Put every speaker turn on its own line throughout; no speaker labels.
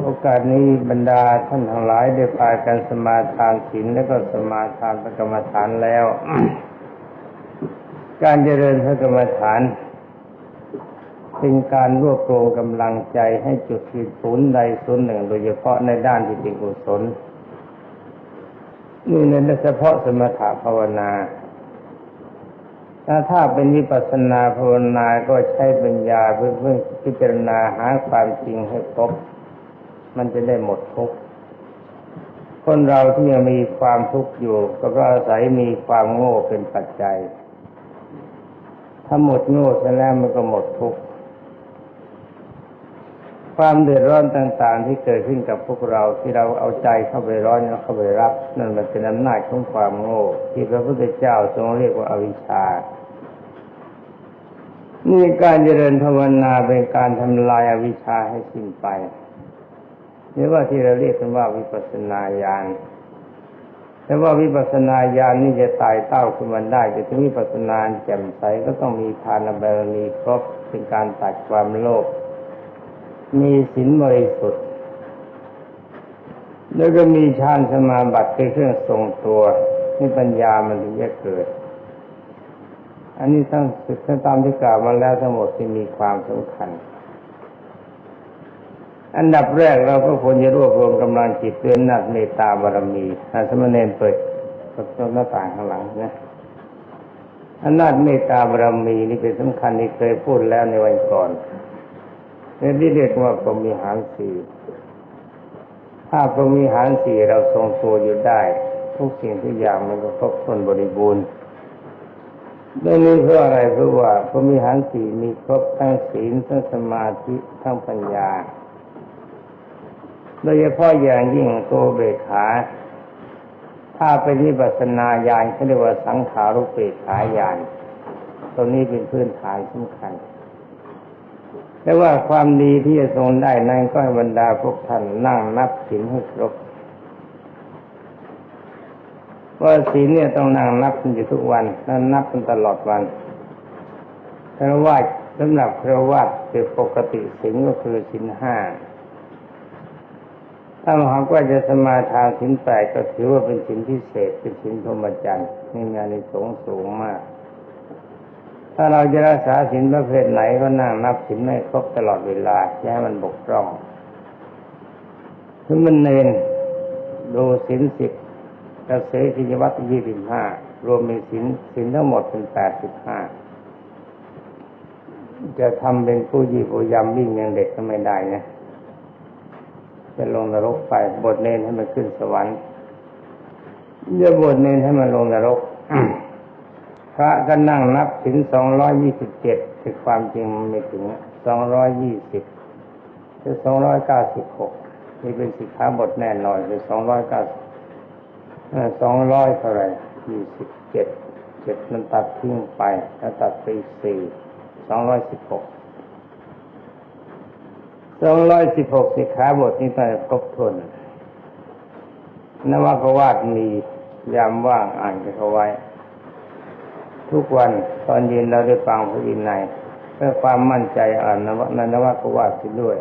โอกาสนี้บรรดาท่านทั้งหลายได้พากันสมาทานศีลและก็สมาทานพระกรรมฐานแล้ว การเจริญพระกรรมฐาน เป็นการรวบรวมกำลังใจให้จุดที่ศูนย์ใดศูนย์หนึ่ง โดยเฉพาะในด้านที่เป็นกุศลนี่ในเฉพาะสมถะภาวนาถ้าถ้าเป็นวิปัสสนาภาวนาก็ใช้ปัญญาเพื่อเพื่อพิจารณาหาความจริงให้พบ มันจะได้หมดทุกข์คนเราที่ยังมีความทุกข์อยู่ ก็เพราะอาศัยมีความโง่เป็นปัจจัย ถ้าหมดโง่เสร็จแล้วมันก็หมดทุกข์ความเดือดร้อนต่าง ๆ ที่เกิดขึ้นกับพวกเราที่เราเอาใจเข้าไปร้อนแล้วเข้าไปรับ นั่นมันเป็นอำนาจของความโง่ ที่พระพุทธเจ้าทรงเรียกว่าอวิชชานี่การเจริญภาวนาเป็นการทำลายอวิชชาให้สิ้นไป หรือว่าที่เราเรียกกันว่าวิปัสสนาญาณแต่ว่าวิปัสสนาญาณนี่จะตายเต้าขึ้นมาได้จะถึงวิปัสสนาแจ่มใสก็ต้องมีทานบารมีครบเป็นการตัดความโลภมีศีลบริสุทธิ์ แล้วก็มีฌานสมาบัติเป็นเครื่องทรงตัวนี่ปัญญามันถึงจะเกิด อันนี้ทั้งศึกทั้งตามที่กล่าวมาแล้วทั้งหมดที่มีความสำคัญ อันดับแรกเราก็ควรจะรวบรวมกำลังจิตด้วยนักเมตตาบารมีอาสมณเณรเปิดประตูหน้าต่างข้างหลังนะอำนาจเมตตาบารมีนี่เป็นสำคัญที่เคยพูดแล้วในวันก่อนเรื่องที่เรียกว่าพรมีหารสี่ถ้าพรมีหารสี่เราทรงตัวอยู่ได้ ทุกสิ่งทุกอย่างมันก็ครบถ้วนบริบูรณ์เรื่องนี้เพราะอะไรเพราะว่าพรมีหารสี่มีครบทั้งศีลทั้งสมาธิทั้งปัญญา โดยเฉพาะอย่างยิ่งตัวเบกขา ถ้าเป็นวิปัสนาญาณเขาเรียกว่าสังขารุปเปกขาญาณตรงนี้เป็นพื้นฐานสำคัญแต่ว่าความดีที่จะทรงได้นั้นก็ให้บรรดาพวกท่านนั่งนับศีลให้ครบว่าศีลเนี่ยต้องนั่งนับกันอยู่ทุกวันนั่นนับกันตลอดวันครวาสำหรับครวาสคือปกติศีลก็คือศีลห้า ถ้าหากว่าจะสมาทานศีลแปดก็ถือว่าเป็นศีลพิเศษเป็นศีลพรหมจรรย์มีงานในสงสูงมาก ถ้าเราจะรักษาศีลประเภทไหนก็นั่งนับศีลไม่ครบตลอดเวลาอย่าให้มันบกพร่องถึงมันเนนดูศีลสิบกระเสกิจวัตรยี่สิบห้ารวมมีศีลศีลทั้งหมดเป็นแปดสิบห้าจะทำเป็นผู้ยี่ผู้ยำวิ่งอย่างเด็กก็ไม่ได้นะ จะลงนรกไป บทเนนให้มันขึ้นสวรรค์จะบทเนนให้มันลงนรกพระก็นั่งนับถึงสองร้อยยี่สิบเจ็ดคือความจริงมันไม่ถึงสองร้อยยี่สิบคือสองร้อยเก้าสิบหกนี่เป็นสิกขาบทแน่นอนคือสองร้อยเก้าสองร้อยเท่าไรยี่สิบเจ็ดเจ็ดมันตัดทิ้งไปแล้วตัดไปสี่สองร้อยสิบหก สองร้อยสิบหกสิขาบทนี้ต้องครบถ้วนนวากวาดมียามว่างอ่านกันเขาไว้ ทุกวันตอนเย็นเราได้ฟังพระวินัยเพื่อความมั่นใจอ่านนวนันวากวาดไปด้วย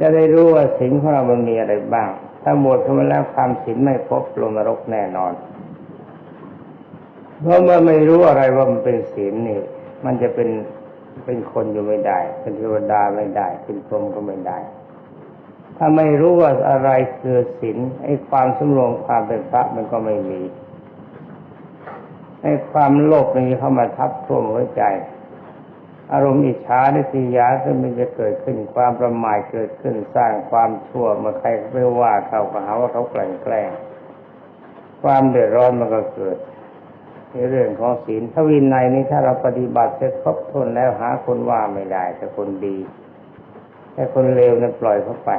จะได้รู้ว่าสิ่งของเรามันมีอะไรบ้าง ถ้าหมดเข้ามาแล้วความศีลไม่พบลงนรกแน่นอน เพราะเมื่อไม่รู้อะไรว่ามันเป็นศีลนี่ มันจะเป็น เป็นคนอยู่ไม่ได้ เป็นเทวดาไม่ได้ เป็นพรหมก็ไม่ได้ ถ้าไม่รู้ว่าอะไรคือศีลไอ้ความสำรวมความเป็นพระมันก็ไม่มีไอ้ความโลภมันเข้ามาทับท่วมหัวใจ อารมณ์อิจฉาดิษยาก็มันจะเกิดขึ้นความประมาทเกิดขึ้นสร้างความชั่วเมื่อใครไปว่าเขาก็หาว่าเขาแกล้งแกล้งความเดือดร้อนมันก็เกิด ในเรื่องของศีลถ้าวินัยนี้ถ้าเราปฏิบัติเสร็จครบถ้วนแล้วหาคนว่าไม่ได้ แต่คนดี แต่คนเลวนั้นปล่อยเข้าไป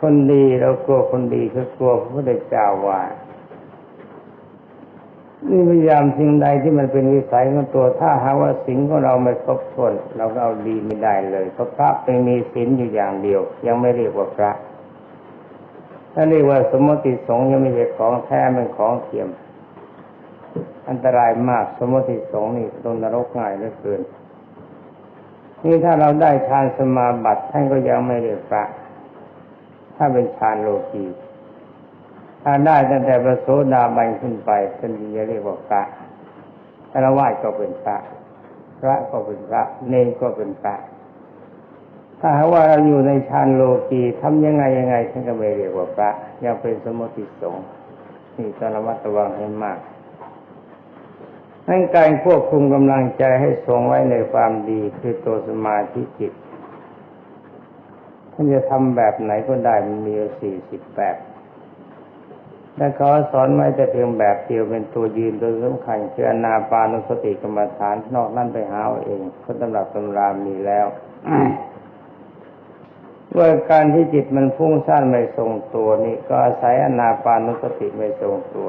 คนดีเรากลัวคนดีคือกลัวพระพุทธเจ้าว่านี่พยายามสิ่งใดที่มันเป็นวิสัยของตัวถ้าหาว่าสิ่งของเราไม่ครบถ้วนเราก็เอาดีไม่ได้เลยเพราะพระเป็นมีศีลอยู่อย่างเดียว ยังไม่เรียกว่าพระถ้าเรียกว่าสมมติสงฆ์ยังไม่ใช่ของแท้เป็นของเทียม อันตรายมากสมมติสงนี่ลงนรกง่ายเหลือเกิน นี่ถ้าเราได้ฌานสมาบัติท่านก็ยังไม่เรียกพระถ้าเป็นฌานโลกีถ้าได้ตั้งแต่พระโสดาบันขึ้นไปท่านจะเรียกว่าพระฆราวาสก็เป็นพระ พระก็เป็นพระ เนรก็เป็นพระ ถ้าหากว่าเราอยู่ในฌานโลกีทำยังไงยังไงท่านก็ไม่เรียกว่าพระ ยังเป็นสมุติสงฆ์นี่ต้องระมัดระวังให้มาก นั่นการควบคุมกำลังใจให้ทรงไว้ในความดีคือตัวสมาธิจิตท่านจะทำแบบไหนก็ได้มันมีสี่สิบแบบแต่เขาสอนไว้แต่เพียงแบบเดียวเป็นตัวยืนตัวสำคัญคืออนาปานุสติกรรมฐานนอกนั่นไปหาเอาเองเขาตำรับตำรามีแล้วด้ว่าการที่จิตมันฟุ้งซ่านไม่ทรงตัวนี่ก็อาศัยอนาปานุสติไม่ทรงตัว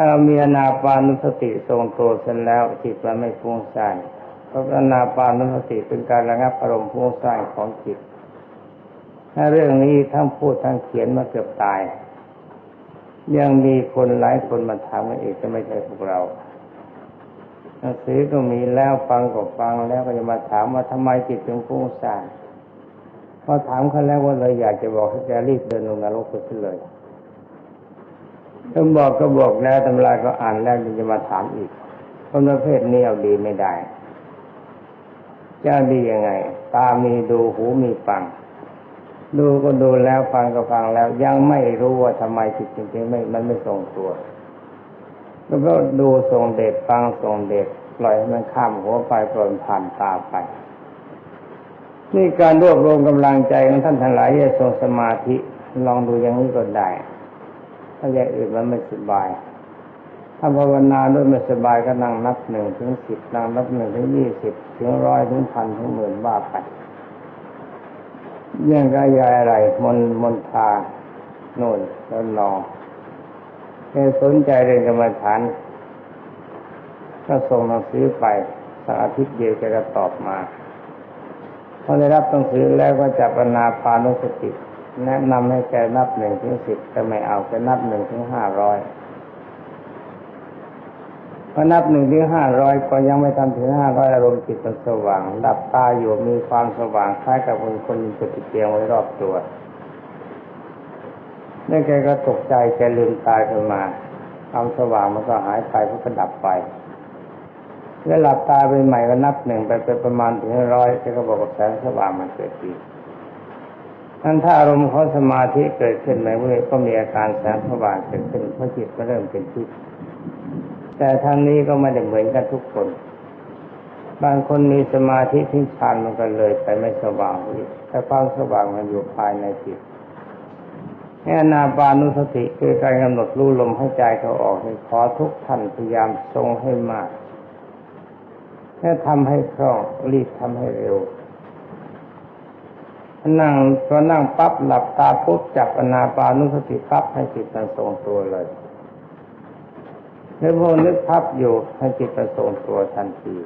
ถ้าเรามีอนาปานุสติทรงตัวเสร็จแล้วจิตมันไม่ฟุ้งซ่านเพราะอนาปานุสติเป็นการระงับอารมณ์ฟุ้งซ่านของจิตถ้าเรื่องนี้ทั้งพูดทั้งเขียนมาเกือบตาย ยังมีคนหลายคนมาถามว่าเอกจะไม่ใช่พวกเราหนังสือก็มีแล้วฟังก็ฟังแล้วก็จะมาถามว่าทำไมจิตถึงฟุ้งซ่านพอถามเขาแล้วว่าเลยอยากจะบอกให้แกรีบเดินลงนรกไปเลย ถ้าบอกก็บอกแล้วตำราก็อ่านแล้วยังจะมาถามอีกคนประเภทนี้เอาดีไม่ได้จะดียังไง ตามีดูหูมีฟัง ดูก็ดูแล้วฟังก็ฟังแล้ว ยังไม่รู้ว่าทำไมจิตจริงๆไม่มันไม่ทรงตัว แล้วก็ดูทรงเด็ดฟังทรงเด็ดปล่อยให้มันข้ามหัวไปปล่อยผ่านตาไปนี่การรวบรวมกำลังใจของท่านทั้งหลายจะทรงสมาธิลองดูอย่างนี้ก็ได้ ถ้าอย่างอื่นมันไม่สบาย ถ้าภาวนาด้วยไม่สบายก็นั่งนับหนึ่งถึงสิบนั่งนับหนึ่งถึงยี่สิบถึงร้อยถึงพันถึงหมื่นว่าไปยังกายายอะไร มนมนทาโน่นแล้วนองแค่สนใจเรื่องกรรมฐานก็ส่งหนังสือไปสักอาทิตย์เดียวแกก็ตอบมาพอได้รับหนังสือแล้วก็จับอนาปานุสติ แนะนำให้แกนับหนึ่งถึงสิบก็ไม่เอาแกนับหนึ่งถึงห้าร้อยพอนับหนึ่งถึงห้าร้อยก็ยังไม่ทำถึงห้าร้อยอารมณ์จิตมันสว่างดับตาอยู่มีความสว่างคล้ายกับคนคนจุดเตียงไว้รอบตัวนี่แกก็ตกใจแกลืมตาขึ้นมาความสว่างมันก็หายไปมันก็ดับไปแล้วหลับตาไปใหม่ก็นับหนึ่งไปเป็นประมาณถึงร้อยแกก็บอกแสงสว่างมันเกิดอีก นั้นถ้าอารมณ์ของสมาธิเกิดขึ้นไหมเว้ยก็มีอาการแสงสว่างเกิดขึ้นเพราะจิตก็เริ่มเป็นทิพย์แต่ทางนี้ก็ไม่ได้เหมือนกันทุกคน บางคนมีสมาธิทิ้งฌานมันก็เลยไปไม่สว่างอีกแต่ความสว่างมันอยู่ภายในจิตแค่นาปานุสติคือการกำหนดรู้ลมให้ใจเขาออกให้ขอทุกท่านพยายามทรงให้มากแค่ทำให้คล่องรีบทำให้เร็ว นั่งพอนั่งปั๊บหลับตาปุ๊บจับอนาปานุสติปั๊บให้จิตมันทรงตัวเลยแล้วพอนึกพับอยู่ให้จิตมันทรงตัวทันที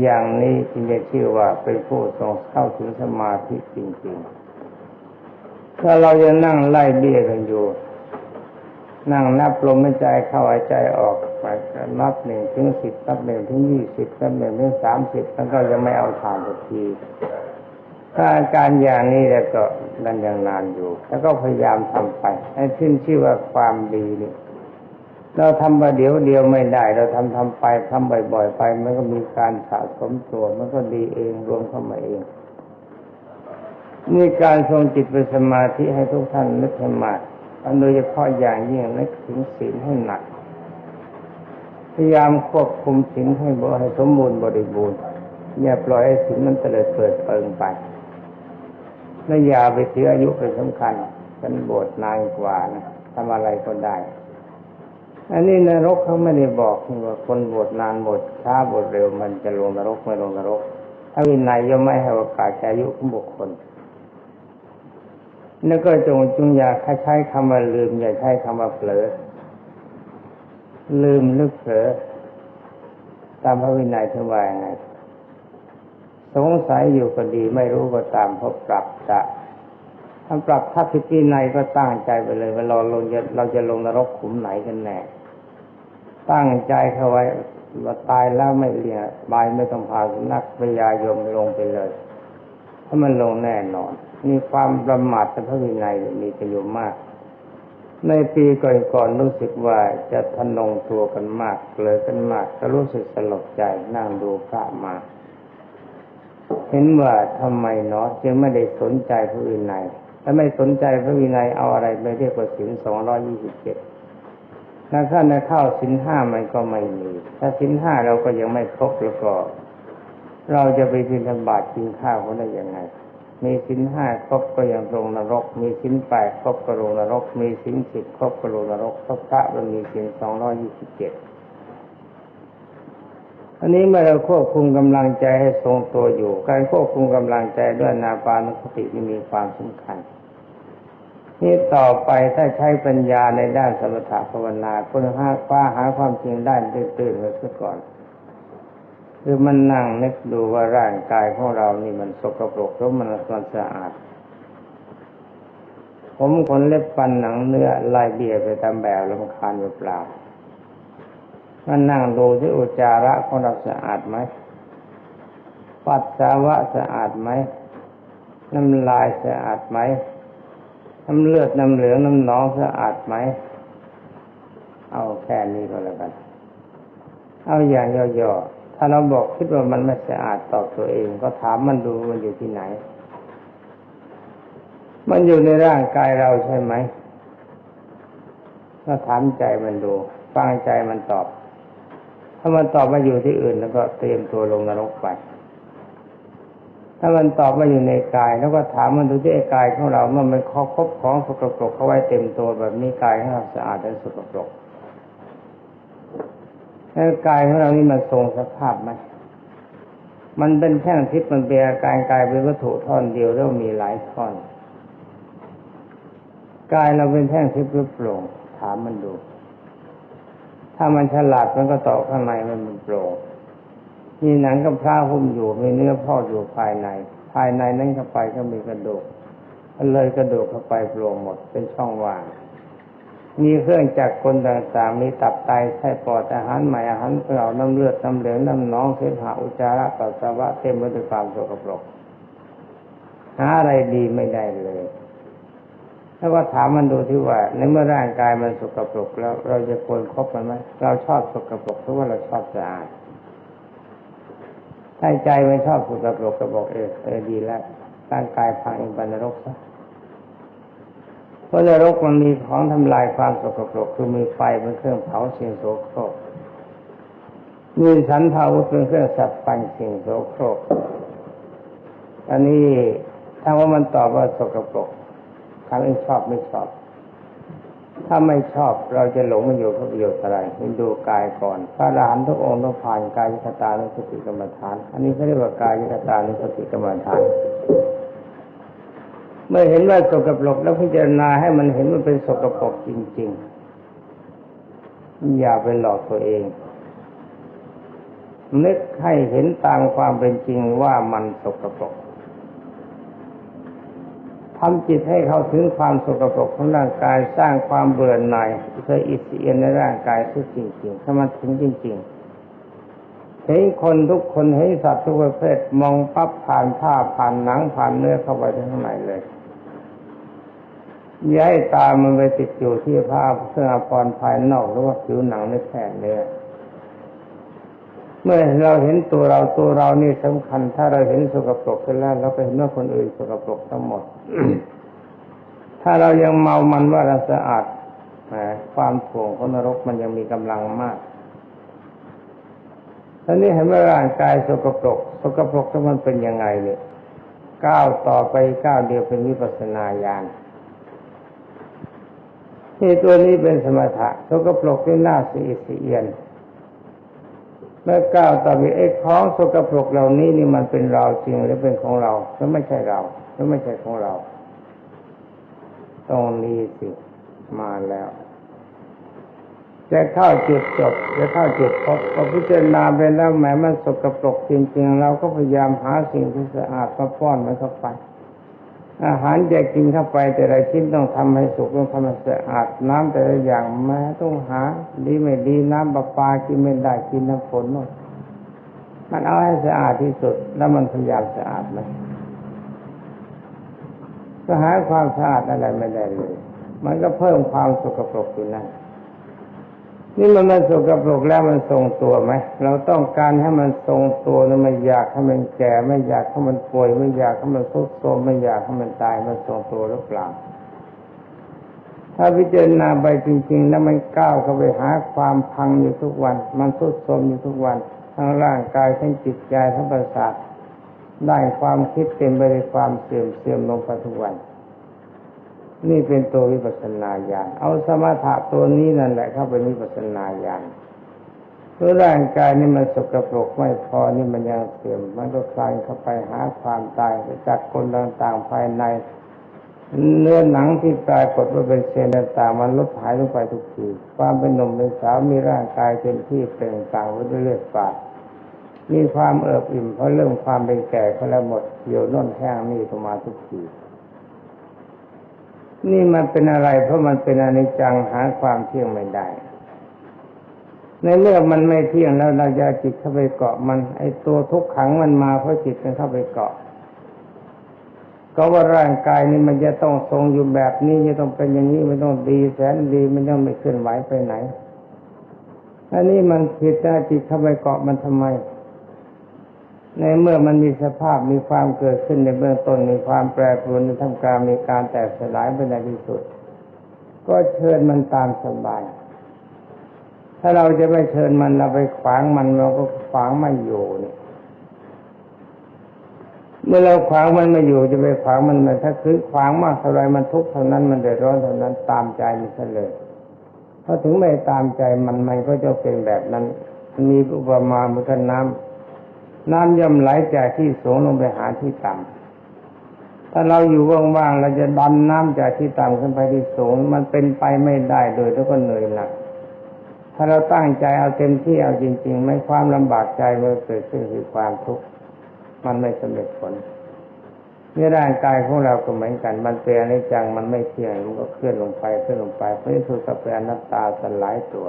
อย่างนี้จึงจะชื่อว่าเป็นผู้ทรงเข้าถึงสมาธิจริงๆ ถ้าเราจะนั่งไล่เบี้ยกันอยู่ นั่งนับลมหายใจเข้าหายใจออกไปนับหนึ่งถึงสิบนับหนึ่งถึงยี่สิบนับหนึ่งถึงสามสิบแล้วก็ยังไม่เอาทานสักที ถ้าอาการอย่างนี้แล้วก็นั่นยังนานอยู่ แล้วก็พยายามทำไป ให้ขึ้นชื่อว่าความดีนี่เราทำมาเดี๋ยวเดียวไม่ได้ เราทำทำไปทำบ่อย ๆ ไป มันก็มีการสะสมตัว มันก็ดีเองรวมเข้ามาเองนี่การทรงจิตเป็นสมาธิให้ทุกท่านนึกให้มากโดยเฉพาะอย่างยิ่งนึกถึงศีลให้หนัก พยายามควบคุมศีลให้บให้สมบูรณ์บริบูรณ์อย่าปล่อยให้ศีลมันเตลิดเปิดเปิงไป และอย่าไปถืออายุเป็นสำคัญฉันบวชนานกว่านะทำอะไรก็ได้ อันนี้นรกเขาไม่ได้บอกว่าคนบวชนานบวชช้าบวชเร็ว มันจะลงนรกไม่ลงนรกถ้าวินัยย่อมไม่ให้โอกาสอายุของบุคคลแล้วก็จงจงอย่าใช้คำว่าลืม อย่าใช้คำว่าเผลอ ลืมลึกเผลอตามพระวินัยท่านว่าไง สงสัยอยู่ก็ดีไม่รู้ก็ตามเพราะปรับจะถ้าปรับถ้าผิดวินัยก็ตั้งใจไปเลยว่าเราลงเราจะลงนรกขุมไหนกันแน่ ตั้งใจเข้าไว้ว่าตายแล้วไม่เลี้ยงบายไม่ต้องพาสุนัขพยายมลงไปเลยถ้ามันลงแน่นอน มีความประมาทในพระวินัยมีประโยชน์มาก ในปีก่อนๆรู้สึกว่าจะทนงตัวกันมากเลยกันมากก็รู้สึกสลดใจนั่งดูพระมา เห็นว่าทำไมเนาะจึงไม่ได้สนใจพระวินัยถ้าไม่สนใจพระวินัยเอาอะไรไปเรียกว่าศีลสองร้อยี่สิบเจ็ดถ้าท่านในเข้าศีลห้ามันก็ไม่มี ถ้าศีลห้าเราก็ยังไม่ครบแล้วก็ เราจะไปบิณฑบาตกินข้าวเขาได้ยังไง มีศีลห้าครบก็ยังลงนรก มีศีลแปดครบก็ลงนรก มีศีลสิบครบก็ลงนรกพระพระมันมีศีลสองร้อยี่สิบเจ็ด อันนี้เมื่อเราควบคุมกำลังใจให้ทรงตัวอยู่ การควบคุมกำลังใจด้วยนาปานุสติที่มีความสำคัญ นี่ต่อไปถ้าใช้ปัญญาในด้านสมถะภาวนาคุณหาคว้าหาความจริงได้ตื่นๆไว้ซะก่อน คือมันนั่งนึกดูว่าร่างกายของเรานี่มันสกปรกหรือมันมันสะอาด ผมขนเล็บฟันหนังเนื้อลายเบียไปตามแบบลำคาญเปล่า มันนั่งดูที่อุจจาระของเราสะอาดไหมปัสสาวะสะอาดไหมน้ำลายสะอาดไหมน้ำเลือดน้ำเหลืองน้ำหนองสะอาดไหมเอาแค่นี้ก็แล้วกัน เอาอย่างย่อๆถ้าเราบอกคิดว่ามันไม่สะอาดตอบตัวเอง ก็ถามมันดูมันอยู่ที่ไหน มันอยู่ในร่างกายเราใช่ไหมก็ถามใจมันดู ฟังใจมันตอบ ถ้ามันตอบมาอยู่ที่อื่น แล้วก็เตรียมตัวลงนรกไป ถ้ามันตอบมาอยู่ในกาย แล้วก็ถามมันดูที่ไอ้กายของเรามันมันครอบครบของสกปรกเขาไว้เต็มตัวแบบนี้กายของเราสะอาดและสกปรกแล้วกายของเรานี่มันทรงสภาพไหมมันเป็นแท่งทิพย์มันเป็นอาการกายเป็นวัตถุท่อนเดียวแล้วมีหลายท่อนกายเราเป็นแท่งทิพย์หรือโปร่งถามมันดู ถ้ามันฉลาดมันก็ตอบข้างในมันเป็นโปร่งมีหนังกับพร้าหุ้มอยู่มีเนื้อพ่ออยู่ภายใน ภายในนั้นเข้าไปก็มีกระดูกมันเลยกระดูกเข้าไปโปร่งหมดเป็นช่องว่างมีเครื่องจักรกลต่างๆ มีตับไตไส้ปอดอาหารใหม่อาหารเปล่าน้ำเลือดน้ำเหลืองน้ำหนองเสมหะอุจจาระปัสสาวะเต็มไปด้วยความสกปรกหาอะไรดีไม่ได้เลย แล้วก็ถามมันดูที่ว่าในเมื่อร่างกายมันสกปรกแล้ว เราจะควรคบมันไหมเราชอบสกปรกหรือว่าเราชอบสะอาดถ้าใจไม่ชอบสกปรกก็บอกเออเออดีแล้วร่างกายพังเองไปนรกซะเพราะนรกมันมีของทำลายความสกปรกคือมีไฟเป็นเครื่องเผาสิ่งโสโครกมีสันทาวุธเป็นเครื่องสับฟันสิ่งโสโครกอันนี้ถ้าว่ามันตอบว่าสกปรก ทางนี้ชอบไม่ชอบ ถ้าไม่ชอบเราจะหลงมันอยู่กับประโยชน์อะไรให้ดูกายก่อน พระอรหันทุกองค์ต้องผ่านกายคตานุสติกรรมฐาน อันนี้เขาเรียกว่ากายคตานุสติกรรมฐานเมื่อเห็นว่าสกปรกแล้วพิจารณาให้มันเห็นมันเป็นสกปรกจริง ๆ อย่าไปหลอกตัวเอง นึกให้เห็นตามความเป็นจริงว่ามันสกปรก ทำจิตให้เข้าถึงความสกปรกของร่างกายสร้างความเบื่อหน่ายเคยอิสเอียนในร่างกายทุกจริงๆถ้ามันถึงจริงๆเห็นคนทุกคนเห็นสัตว์ทุกประเภทมองปั๊บผ่านผ้าผ่านหนังผ่านเนื้อเข้าไปข้างในเลยย่าให้ตามันไปติดอยู่ที่ผ้าเครื่องอาภรณ์ภายนอกหรือว่าผิวหนังในแผ่นเนื้อ เมื่อเราเห็นตัวเราตัวเรานี่สำคัญ ถ้าเราเห็นสกปรกไปแล้วเราก็เห็นว่าคนอื่นสกปรกทั้งหมด ถ้าเรายังเมามันว่าเราสะอาดความถ่วงของนรกมันยังมีกำลังมากท่านี้เห็นว่าร่างกายสกปรกสกปรกถ้ามันเป็นยังไงเนี่ยก้าวต่อไปก้าวเดียวเป็นวิปัสนาญาณนี่ตัวนี้เป็นสมถะสกปรกที่หน้าสีสีเอียน เมื่อก้าวต่อไปไอ้ของสกปรกเหล่านี้นี่มันเป็นเราจริงหรือเป็นของเราหรือไม่ใช่เราหรือไม่ใช่ของเรา ตรงนี้สิมาแล้ว จะเข้าจุดจบจะเข้าจุดพบพอพิจารณาไปแล้วแม้มันสกปรกจริงๆ เราก็พยายามหาสิ่งที่สะอาดมาป้อนมันเข้าไป อาหารจะกินเข้าไปแต่ละชิ้นต้องทำให้สุกต้องทำให้สะอาดน้ำแต่ละอย่างแม้ต้องหาดีไม่ดีน้ำประปากินไม่ได้กินน้ำฝนหมดมันเอาให้สะอาดที่สุด แล้วมันพยายามสะอาดไหมก็หาความสะอาดอะไรไม่ได้เลย มันก็เพิ่มความสกปรกอยู่นั่น นี่มันมันสกปรกแล้วมันทรงตัวไหมเราต้องการให้มันทรงตัวนะไม่อยากให้มันแก่ไม่อยากให้มันป่วยไม่อยากให้มันทุดโทรมไม่อยากให้มันตายมันทรงตัวหรือเปล่าถ้าพิจารณาไปจริงๆแล้วมันก้าวเข้าไปหาความพังอยู่ทุกวัน มันทุดโทรมอยู่ทุกวันทั้งร่างกายทั้งจิตใจทั้งประสาทได้ความคิดเต็มไปด้วยความเสื่อมเสื่อมลงไปทุกวัน นี่เป็นตัววิปัสสนาญาณเอาสมถะตัวนี้นั่นแหละเข้าไปวิปัสสนาญาณเพราะร่างกายนี่มันสกปรกไม่พอนี่มันยังเสื่อมมันก็คลายเข้าไปหาความตายจากคนต่างๆภายใน เนื้อหนังที่ปรากฏว่าเป็นเซลล์ต่างๆมันลดหายลงไปทุกทีความเป็นหนุ่มเป็นสาวมีร่างกายเป็นที่เปล่งต่างไว้ด้วยเลือดฝาดมีความเอิบอิ่มเพราะเรื่องความเป็นแก่เขาแล้วหมดเหี่ยวน่นแห้งนี่ก็มาทุกที นี่มันเป็นอะไรเพราะมันเป็นอนิจจังหาความเที่ยงไม่ได้ ในเมื่อมันไม่เที่ยงแล้วเราจะจิตเข้าไปเกาะมัน ไอตัวทุกขังมันมาเพราะจิตมันเข้าไปเกาะ ก็ว่าร่างกายนี่มันจะต้องทรงอยู่แบบนี้จะต้องเป็นอย่างนี้มันต้องดีแสนดีมันต้องไม่เคลื่อนไหวไปไหนอันนี้มันผิดนะจิตเข้าไปเกาะมันทำไม ในเมื่อมันมีสภาพมีความเกิดขึ้นในเบื้องต้นมีความแปรปรวนในทำการมีการแตกสลายไปในที่สุด ก็เชิญมันตามสบาย ถ้าเราจะไม่เชิญมันเราไปขวางมันเราก็ขวางไม่อยู่เนี่ยเมื่อเราขวางมันไม่อยู่จะไปขวางมันถ้าคือขวางมากเท่าไรมันทุกข์เท่านั้นมันเดือดร้อนเท่านั้นตามใจมันเลยพอถึงไม่ตามใจมันมันก็จะเป็นแบบนั้น มีอุปมาเหมือนกันน้ำ น้ำย่อมไหลจากที่สูงลงไปหาที่ต่ำถ้าเราอยู่ว่างๆเราจะดันน้ำจากที่ต่ำขึ้นไปที่สูง มันเป็นไปไม่ได้โดยแล้วก็เหนื่อยหนัก ถ้าเราตั้งใจเอาเต็มที่เอาจริง ๆ ไม่ความลำบากใจมันเกิดขึ้นคือความทุกข์มันไม่สำเร็จผลนี่ร่างกายของเราก็เหมือนกัน มันเป็นอนิจจัง มันไม่เที่ยง มันก็เคลื่อนลงไปเคลื่อนลงไปเพราะนี่คือกับเป็นอนัตตาสลายตัว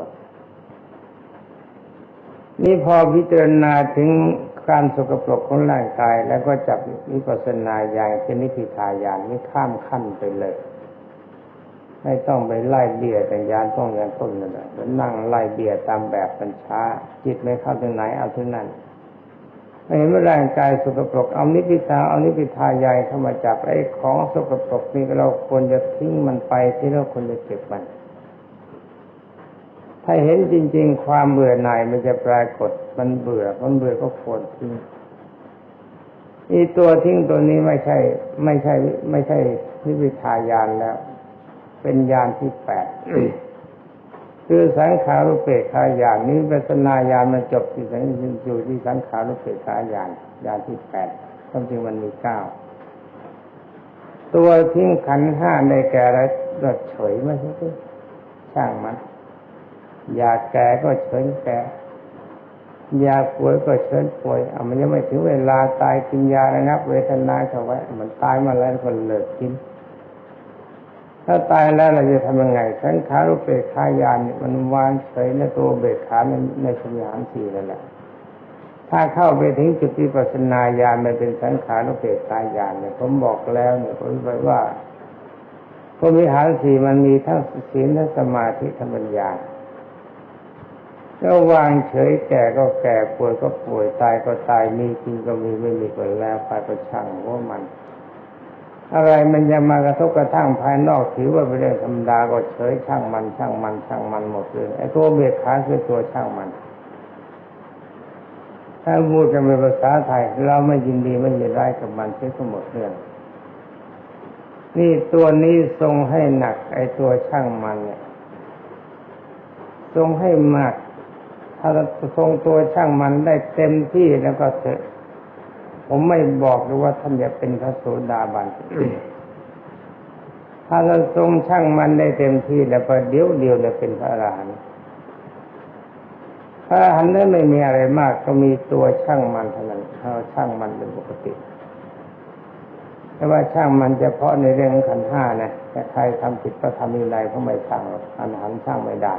นี่พอพิจารณาถึง การสกปรกของร่างกายแล้วก็จับวิปัสสนาญาณเป็นนิพพิทายานนี่ข้ามขั้นไปเลย ไม่ต้องไปไล่เบียดแต่ยานต้องยานต้นนั่นแหละนั่งไล่เบียดตามแบบปัญชาจิตไม่เข้าถึงไหนเอาถึงนั้นเห็นว่าร่างกายสกปรกเอานิพพิทาเอานิพพิทายายเข้ามาจับไอ้ของสกปรกนี่เราควรจะทิ้งมันไปที่เราควรจะเก็บมัน ถ้าเห็นจริง ๆ ความเบื่อหน่ายมันจะปรากฏ มันเบื่อ มันเบื่อก็ควรทิ้งอีตัวทิ้งตัวนี้ไม่ใช่ ไม่ใช่ ไม่ใช่นิวิทายานแล้ว เป็นยานที่แปดคือสังขารุเปกขายานนี้เป็นสนาญาณมันจบที่สังอยู่ที่สังขารุเปกขายานยานที่แปดความจริงมันมีเก้าตัวทิ้งขันห้าในแก่ละรเฉยไม่ใช่ช่างมัน อยากแก่ก็เชิญแก่ อยากป่วยก็เชิญป่วยเอามันยังไม่ถึงเวลาตายกินยาระงับเวทนาเขาไว้มันตายมาแล้วก็เลิกกิน ถ้าตายแล้วเราจะทำยังไงสังขารุเปกขายานมันวางเฉยในตัวเบกขาในในสมานสี่นั่นแหละถ้าเข้าไปถึงจุดที่ปัสนาญาณมันเป็นสังขารุเปกขายานเนี่ยผมบอกแล้วเนี่ยผมบอกว่าพรมิหารสี่มันมีทั้งศีลทั้งสมาธิทั้งปัญญา ก็วางเฉยแก่ก็แก่ป่วยก็ป่วยตายก็ตายมีจริงก็มีไม่มีก็แล้วไปก็ช่างว่ามัน อะไรมันจะมากระทบกระทั่งภายนอกถือว่าเป็นเรื่องธรรมดาก็เฉยช่างมันช่างมันช่างมันหมดเลยไอ้ตัวเบียดขาคือตัวช่างมัน ถ้าพูดกันเป็นภาษาไทย เราไม่ยินดีไม่ยินร้ายกับมันเสียทั้งหมดเรื่องนี่ตัวนี้ทรงให้หนัก ไอ้ตัวช่างมันเนี่ยทรงให้มาก ถ้าทรงตัวช่างมันได้เต็มที่แล้วก็เถอะผมไม่บอกเลยว่าท่านจะเป็นพระโสดาบัน ถ้าเราทรงช่างมันได้เต็มที่แล้วก็เดี๋ยวเดียวจะเป็นพระอรหันต์ พระอรหันต์นั้นไม่มีอะไรมากก็มีตัวช่างมันเท่านั้นเราช่างมันเป็นปกติ แต่ว่าช่างมันเฉพาะในเรื่องขันห้านะแต่ใครทำผิดก็ทำอะไรเขาไม่ช่างหรอกอันหันช่างไม่ได้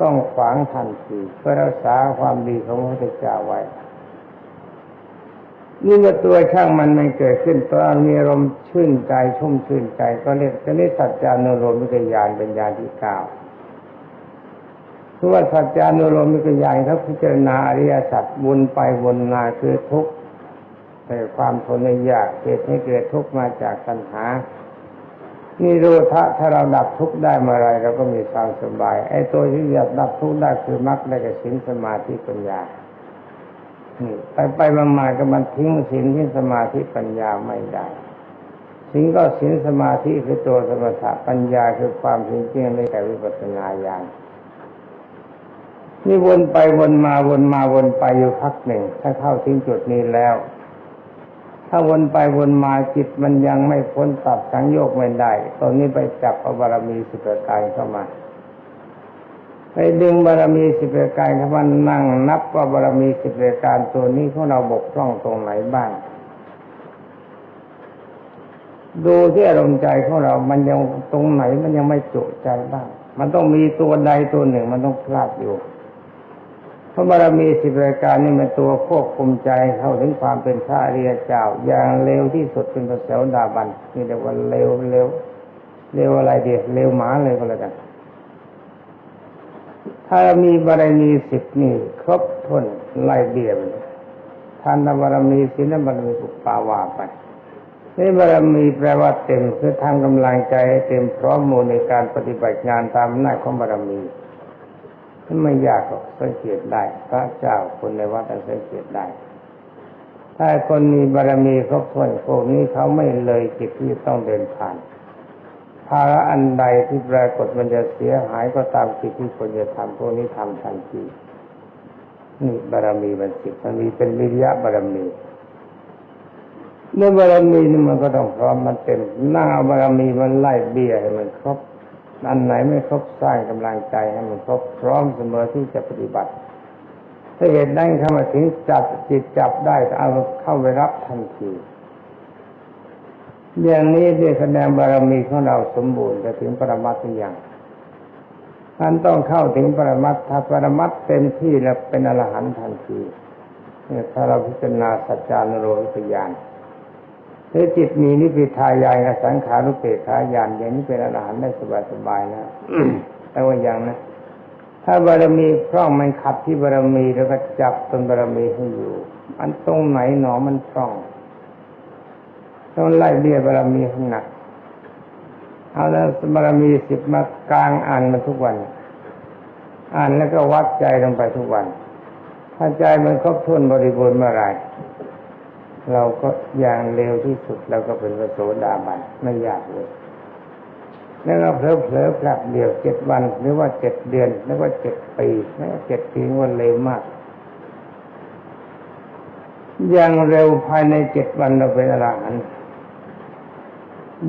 ต้องขวางทันทีเพื่อรักษาความดีของพระพุทธเจ้าไว้นี่เมื่อตัวช่างมันไม่เกิดขึ้นตอนมีอารมณ์ชื่นใจชุ่มชื่นใจก็เรียกจะเรียกสัจจานุโลมิกญาณเป็นญาณที่เก้าคือว่าสัจจานุโลมิกญาณเขาพิจารณาอริยสัจวนไปวนมาคือทุกข์แต่ความทนยากเหตุให้เกิดทุกข์มาจากปัญหา นี่รู้ทะถ้าเราดับทุกข์ได้เมื่อไรเราก็มีความสบาย ไอ้ตัวที่จะดับทุกข์ได้คือมรรคได้กับศีลสมาธิปัญญาไปไปมามาก็มันทิ้งศีลทิ้งสมาธิปัญญาไม่ได้ศีลก็ศีลสมาธิคือตัวสมถะปัญญาคือความจริงจริงในแต่วิปัสสนาญาณนี่วนไปวนมาวนมาวนไปอยู่พักหนึ่ง ถ้าเข้าถึงจุดนี้แล้ว ถ้าวนไปวนมาจิตมันยังไม่พ้นตัดสังโยกไม่ได้ตอนนี้ไปจับเอาบารมีสิบประการเข้ามา ไปดึงบารมีสิบประการเข้ามานั่งนับว่าบารมีสิบประการตัวนี้ของเราบกพร่องตรงไหนบ้าง ดูที่อารมณ์ใจของเรา มันยังตรงไหนมันยังไม่จุใจบ้าง มันต้องมีตัวใดตัวหนึ่งมันต้องพลาดอยู่ พระบารมีสิบรายการนี่มันตัวควบคุมใจเข้าถึงความเป็นพระอริยเจ้า อย่างเร็วที่สุดเป็นพระเสวดาบันนี่เรียกว่าเร็วเร็วเร็วอะไรเดียวเร็วหมาเลยก็แล้วกันถ้ามีบารมีสิบนี่ครบถ้วนไล่เบี้ยไปเลยทานบารมีศีลบารมีปุปปาวาไปนี่บารมีแปลว่าเต็มคือทำกำลังใจให้เต็มพร้อมมูลในการปฏิบัติงานตามหน้าของบารมี ไม่ยากหรอกสังเกตได้ พระเจ้าคนในวัดสังเกตได้ ถ้าคนมีบารมีครบถ้วนพวกนี้เขาไม่เลยจิตที่ต้องเดินผ่านภาระอันใดที่ปรากฏมันจะเสียหายก็ตามจิตที่ควรจะทำพวกนี้ทำทันทีนี่บารมีมันสิบมันมีเป็นวิริยะบารมีเมื่อบารมีนี่มันก็ต้องพร้อมมันเต็มหน้าบารมีมันไล่เบี้ยให้มันครบ อันไหนไม่ครบสร้างกำลังใจให้มันครบพร้อมเสมอที่จะปฏิบัติ ถ้าเหตุนั้นเข้ามาถึงจับจิตจับได้เอาเข้าไปรับทันทีอย่างนี้เรียกแสดงบารมีของเราสมบูรณ์จะถึงปรมัตถ์อย่างท่านต้องเข้าถึงปรมัตถ์ถ้าปรมัตถ์เต็มที่แล้วเป็นอรหันต์ทันทีเนี่ยถ้าเราพิจารณาสัจจานุโลมิตญา ณถ้าจิตมีนิพพิทายายสังขารุเปกขายานอย่างนี้เป็นอรหันต์ได้สบายๆแล้วแต่ว่าอย่างนะ ถ้าบารมีคล่องมันขัดที่บารมีแล้วก็จับตนบารมีให้อยู่มันตรงไหนหนอมันคล่องต้องไล่เบี้ยบารมีให้หนักเอาแล้วบารมีสิบมากลางอ่านมาทุกวัน อ่านแล้วก็วัดใจลงไปทุกวัน ถ้าใจมันครบถ้วนบริบูรณ์เมื่อไร เราก็อย่างเร็วที่สุดเราก็เป็นพระโสดาบันไม่ยากเลย แล้วก็เผลอเผลอพลับเดียวเจ็ดวัน หรือว่าเจ็ดเดือนหรือว่าเจ็ดปีแล้วเจ็ดปีวันเร็วมาก อย่างเร็วภายในเจ็ดวันเราเป็นอรหันต์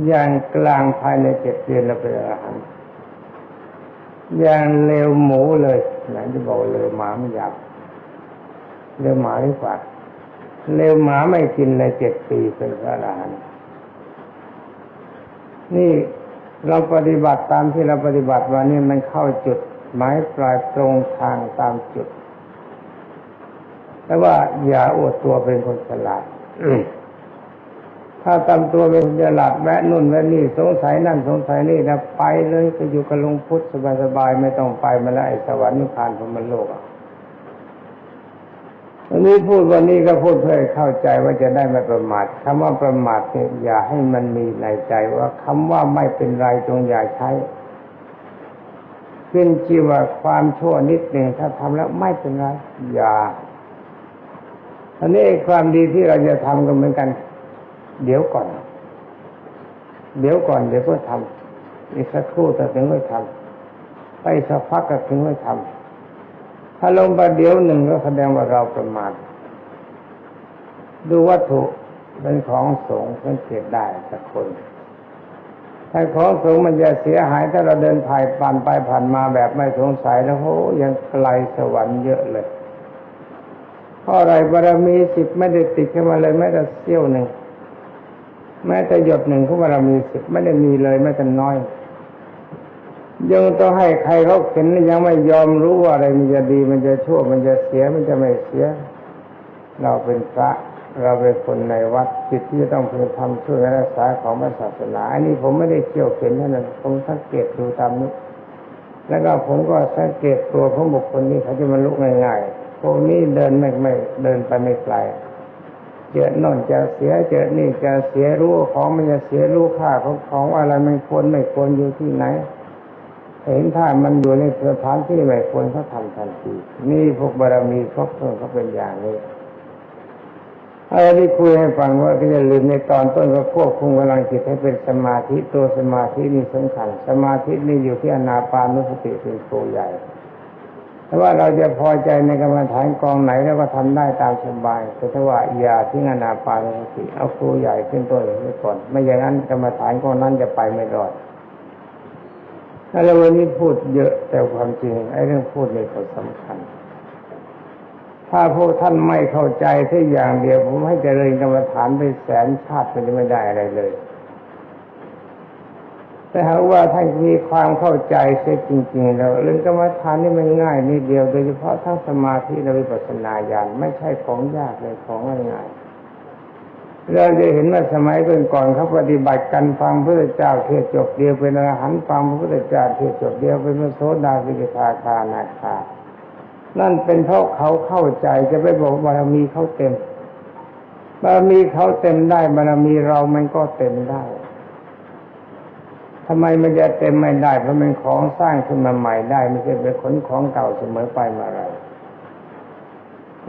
อย่างกลางภายในเจ็ดเดือนเราเป็นอรหันต์อย่างเร็วหมูเลยไหนจะบอกเร็วหมาไม่อยากเร็วหมาดีกว่า เร็วหมาไม่กินในเจ็ดปีเป็นพระอรหันต์นี่เราปฏิบัติตามที่เราปฏิบัติวันนี้มันเข้าจุดหมายปลายตรงทางตามจุด แต่ว่าอย่าอวดตัวเป็นคนฉลาดถ้าตามตัวเป็นคนฉลาดแวะนู่นแวะนี่สงสัยนั่นสงสัยนี่นะไปเลยไปอยู่กับลุงพุทธสบายๆไม่ต้องไปมาแล้วไอ้สวรรค์นิพพานพรมโลกอะ วันนี้พูดวันนี้ก็พูดเพื่อเข้าใจว่าจะได้ไม่ประมาทคำว่าประมาทเนี่ยอย่าให้มันมีในใจว่าคำว่าไม่เป็นไรจงอย่าใช้ ขึ้นจีว่าความชั่วนิดหนึ่งถ้าทำแล้วไม่เป็นไรอย่าอันนี้ความดีที่เราจะทำก็เหมือนกัน เดี๋ยวก่อน เดี๋ยวก่อนเดี๋ยวก็ทำอีกสักครู่แต่ถึงไม่ทำไปสักพักก็ถึงไม่ทำ ถ้าลงปเดี๋ยวหนึ่งก็แสดงว่าเราประมาทดูวัตถุเป็นของสงฆ์สังเกตได้สักคนถ้าของสงฆ์มันจะเสียหายถ้าเราเดินผ่านผ่านไปผ่านมาแบบไม่สงสัยแล้วโหยังไกลสวรรค์เยอะเลยเพราะอะไรบารมีสิบไม่ได้ติดขึ้นมาเลยแม้แต่เสี้ยวหนึ่งแม้แต่หยดหนึ่งของบารมีสิบไม่ได้มีเลยแม้แต่น้อย ยังต้องให้ใครเขาเห็นยังไม่ยอมรู้ว่าอะไรมันจะดีมันจะชั่วมันจะเสียมันจะไม่เสีย เราเป็นพระเราเป็นคนในวัดจิตที่จะต้องพึงทำช่วยรักษาของพระศาสนาอันนี้ผมไม่ได้เกี่ยวเข็นเท่านั้นผมสังเกตดูตามนี้แล้วก็ผมก็สังเกตตัวของบุคคลนี้เขาจะมันลุกง่ายๆพวกนี้เดินไม่ไม่เดินไปไม่ไกลเจอน่นจะเสียเจอนี่จะเสียรู้ของมันจะเสียรู้ค่าของของอะไรมันควรไม่ควรอยู่ที่ไหน เห็นถ้ามันอยู่ในสถานที่ไม่ควรเขาทำทันที นี่พวกบารมีครบถ้วนเขาเป็นอย่างนี้อะไรที่คุยให้ฟังว่าก็อย่าลืมในตอนต้นก็ควบคุมกำลังจิตให้เป็นสมาธิตัวสมาธินี่สำคัญ สมาธินี่อยู่ที่อนาปานุสติเป็นตัวใหญ่แต่ว่าเราจะพอใจในกรรมฐานกองไหนแล้วก็ทำได้ตามสบายแต่ถ้าว่าอย่าทิ้งอนาปานุสติเอาครูใหญ่ขึ้นตัวอย่างนี้ก่อน ไม่อย่างนั้นกรรมฐานกองนั้นจะไปไม่รอด แล้ววันนี้พูดเยอะแต่ความจริงไอ้เรื่องพูดนี่ก็สำคัญ ถ้าพวกท่านไม่เข้าใจแค่อย่างเดียวผมให้เจริญกรรมฐานไปแสนชาติมันจะไม่ได้อะไรเลย แต่หากว่าท่านมีความเข้าใจเสียจริง ๆ แล้วเรื่องกรรมฐานนี่มันง่ายนิดเดียว โดยเฉพาะทั้งสมาธิและวิปัสสนาญาณไม่ใช่ของยากเลยของง่าย เราจะเห็นว่าสมัยก่อนเขาปฏิบัติกันฟังพระเจ้าเทศจบเดียวเป็นอรหันต์ฟังพระพุทธเจ้าเทศจบเดียวเป็นพระโสดาสิกขาคานาคานั่นเป็นเพราะเขาเข้าใจจะไปบอกบารมีเขาเต็มบารมีเขาเต็มได้บารมีเรามันก็เต็มได้ทำไมมันจะเต็มไม่ได้เพราะมันของสร้างขึ้นมาใหม่ได้ไม่ใช่เป็นขนของเก่าเสมอไปมาอะไร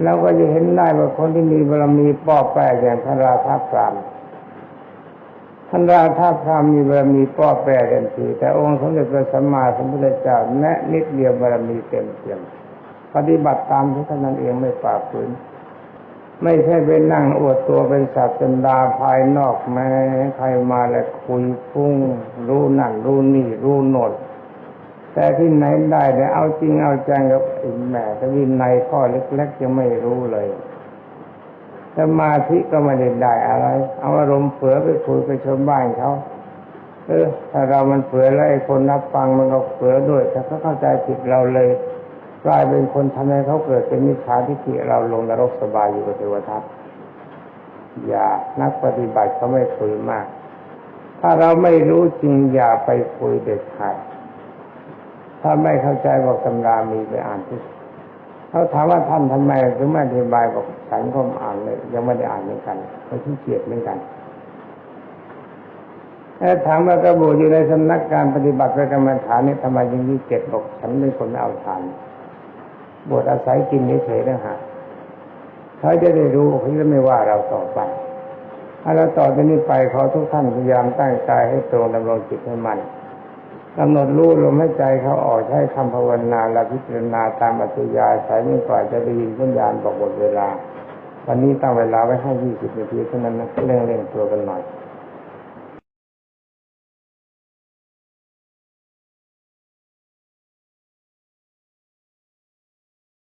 เราก็จะเห็นได้ว่าคนที่มีบารมีป้อแปรอย่างท่านราธาพรามท่านราธาพรามมีบารมีป้อแปรเต็มทีแต่องค์สมเด็จพระสัมมาสัมพุทธเจ้าแนะนิดเดียวบารมีเต็มเต็มปฏิบัติตามที่ท่านนั้นเองไม่ฝ่าฝืนไม่ใช่ไปนั่งอวดตัวเป็นศาสดาภายนอกแม้ใครมาแล้วคุยฟุ้งรู้นั่นรู้นี่รู้โนด แต่ที่ไหนได้แต่เอาจริงเอาจังกับไอ้แม่แต่วินัยข้อเล็กๆยังไม่รู้เลยสมาธิก็ไม่ได้ได้อะไร เอาอารมณ์เผือไปคุยไปชมบ้านเขาเออถ้าเรามันเผือแล้วไอ้คนรับฟังมันก็เผือด้วยถ้าเขาเข้าใจผิดเราเลยกลายเป็นคนทำให้เขาเกิดเป็นมิจฉาทิฏฐิเราลงนรกสบายอยู่กับเทวทัตอย่านักปฏิบัติเขาไม่คุยมาก ถ้าเราไม่รู้จริงอย่าไปคุยเด็ดขาด ถ้าไม่เข้าใจบอกตำรามีไปอ่านที่เขาถามว่าท่านทำไมถึงไม่อธิบายบอกฉันก็อ่านเลย ยังไม่ได้อ่านเหมือนกันเขาที่เกียดเหมือนกันแล้วถามว่ากระบูอยู่ในสำนักการปฏิบัติประกรรมฐานนี่ทำไมยังยี่เจ็ดบอกฉันเป็นคนไม่เอาทานบวชอาศัยกินเฉยๆนะฮะเขาจะได้รู้เขาจะไม่ว่าเราต่อไปถ้าเราต่อจากนี้ไปขอทุกท่านพยายามตั้งใจให้ตรงดำรงจิตให้มัน กำหนดรู้ลมหายใจเขาออกใช้คำภาวนาและพิจารณาตามอัตยาสายนี้กว่าจะได้ยินสัญญาณบอกหมดเวลา วันนี้ตั้งเวลาไว้ให้ยี่สิบนาทีเท่านั้นนะเร่งๆตัวกันหน่อย